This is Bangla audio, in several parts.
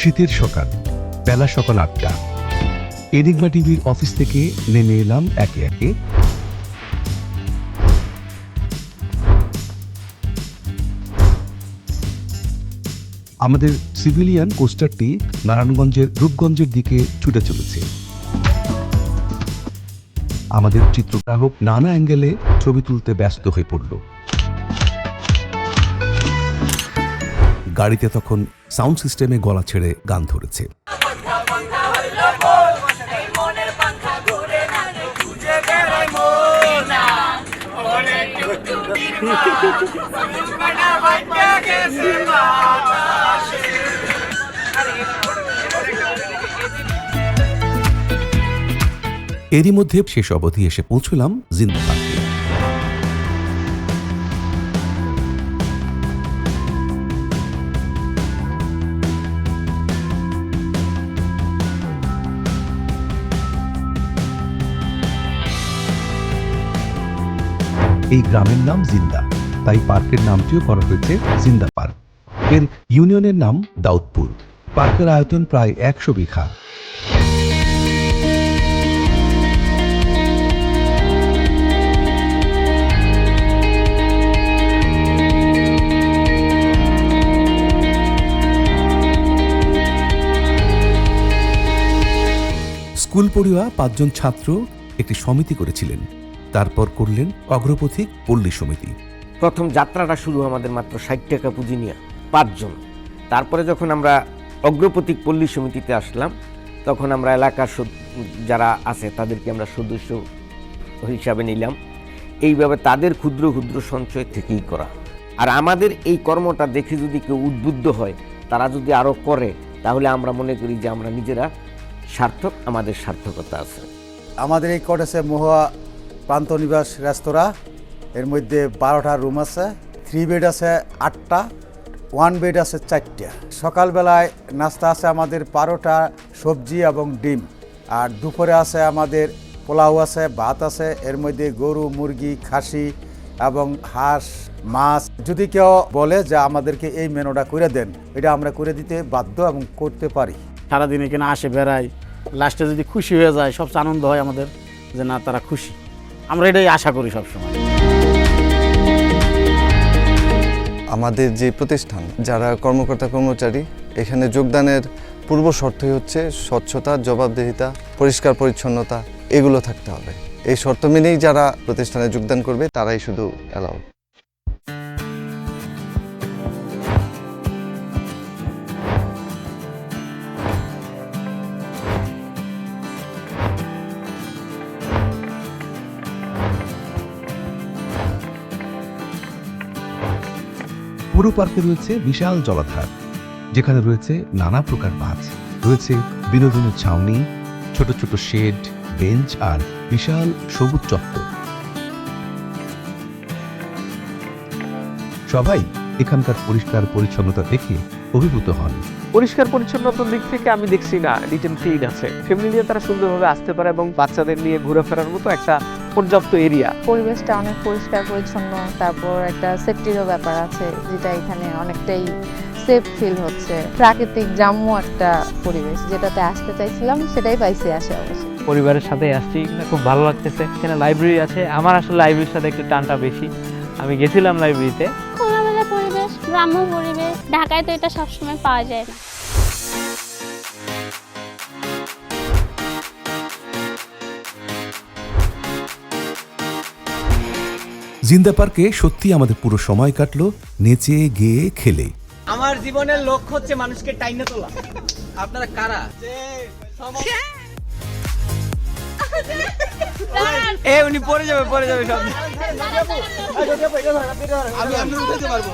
শীতের সকাল, বেলা সকাল আটটা। এনিগমা টিভির অফিস থেকে নেমে এলাম একে একে। আমাদের সিভিলিয়ান কোস্টারটি নারায়ণগঞ্জের রূপগঞ্জের দিকে ছুটে চলেছে। আমাদের চিত্রগ্রাহক নানা অ্যাঙ্গেলে ছবি তুলতে ব্যস্ত হয়ে পড়ল। গাড়িতে তখন সাউন্ড সিস্টেমে গলা ছেড়ে গান ধরেছে। এরই মধ্যে শেষ অবধি এসে পৌঁছলাম জিন্দা এই গ্রামের নাম জিন্দা। তাই পার্কের নামটিও করা হয়েছে জিন্দা পার্ক। এর ইউনিয়নের নাম দাউদপুর। পার্কের আয়তন প্রায় একশো বিঘা। স্কুল পড়ুয়া পাঁচজন ছাত্র একটি সমিতি করেছিলেন। তারপর করলেন অগ্রপথিক পল্লী সমিতি। প্রথম যাত্রাটা শুরু আমাদের মাত্র ষাট টাকা পুঁজি নিয়ে পাঁচজন। তারপরে যখন আমরা অগ্রপতিক পল্লী সমিতিতে আসলাম তখন আমরা এলাকার যারা আছে তাদেরকে আমরা সদস্য হিসাবে নিলাম। এইভাবে তাদের ক্ষুদ্র ক্ষুদ্র সঞ্চয় থেকেই করা। আর আমাদের এই কর্মটা দেখে যদি কেউ উদ্বুদ্ধ হয় তারা যদি আরও করে তাহলে আমরা মনে করি যে আমরা নিজেরা সার্থক আমাদের সার্থকতা আছে। আমাদের এই কটেজে মহুয়া প্রান্তনিবাস রেস্তোরাঁ। এর মধ্যে বারোটা রুম আছে থ্রি বেড আছে আটটা ওয়ান বেড আছে চারটা। সকালবেলায় নাস্তা আছে আমাদের বারোটা, সবজি এবং ডিম। আর দুপুরে আছে আমাদের পোলাও আছে, ভাত আছে, এর মধ্যে গরু, মুরগি, খাসি এবং হাঁস, মাছ। যদি কেউ বলে যে আমাদেরকে এই মেনুটা করে দেন, এটা আমরা করে দিতে বাধ্য এবং করতে পারি। সারাদিন এখানে আসে, বেড়ায়। লাস্টে যদি খুশি হয়ে যায়, সবচেয়ে আনন্দ হয় আমাদের যে না, তারা খুশি। আমরা এটাই আশা করি সবসময়। আমাদের যে প্রতিষ্ঠান, যারা কর্মকর্তা কর্মচারী, এখানে যোগদানের পূর্ব শর্তই হচ্ছে স্বচ্ছতা, জবাবদেহিতা, পরিষ্কার পরিচ্ছন্নতা, এগুলো থাকতে হবে। এই শর্ত মেনেই যারা প্রতিষ্ঠানে যোগদান করবে, তারাই শুধু অ্যালাউ পুরো পার্কে রয়েছে বিশাল জলাধার, যেখানে রয়েছে নানা প্রকার মাছ। রয়েছে বিনোদনের ছাউনি, ছোট ছোট শেড, বেঞ্চ আর বিশাল সবুজ চত্বর। সবাই এখানকার পরিষ্কার পরিচ্ছন্নতা দেখে অভিভূত হন। পরিষ্কার পরিচ্ছন্নতার দিক থেকে আমি দেখছি না অ্যান্ড ক্লিন আছে। ফ্যামিলি নিয়ে তারা সুন্দরভাবে আসতে পারে এবং বাচ্চাদের নিয়ে ঘোরাফেরার মতো একটা পর্যাপ্ত এরিয়া পরিবেশটা অনেক পরিষ্কার পরিচ্ছন্ন তারপর একটা সেফটিরও ব্যাপার আছে যেটা এখানে অনেকটাই সেফ ফিল হচ্ছে। প্রাকৃতিক গ্রাম্য একটা পরিবেশ যেটাতে আসতে চাইছিলাম সেটাই পাইছি আসে অবশ্যই পরিবারের সাথে আসছি খুব ভালো লাগতেছে। এখানে লাইব্রেরি আছে আমার আসলে লাইব্রেরির সাথে একটু টানটা বেশি। আমি গেছিলাম লাইব্রেরিতে খোলামেলা পরিবেশ গ্রাম্য পরিবেশ ঢাকায় তো এটা সবসময় পাওয়া যায় না। জিন্দা পার্কে সত্যি আমাদের পুরো সময় কাটলো নেচে গেয়ে খেলে। আমার জীবনের লক্ষ্য হচ্ছে মানুষকে টাইনে তোলা। আপনারা কারা? এ উনি পড়ে যাবে পড়ে যাবে সব। আমি আমি উঠাতে পারব।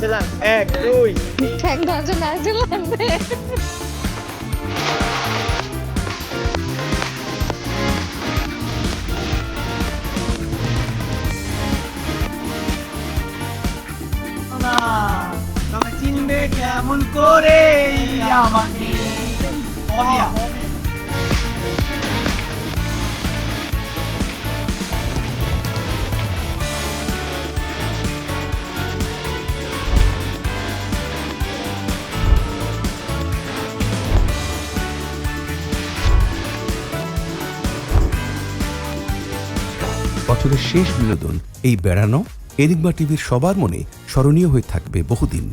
চালান এক দুই। ঠ্যাং ধরছে না চালান কেমন করে আমাকে। বছরের শেষ বিনোদন এই বেড়ানো এনিগমা টিভির সবার মনে স্মরণীয় হয়ে থাকবে বহুদিন।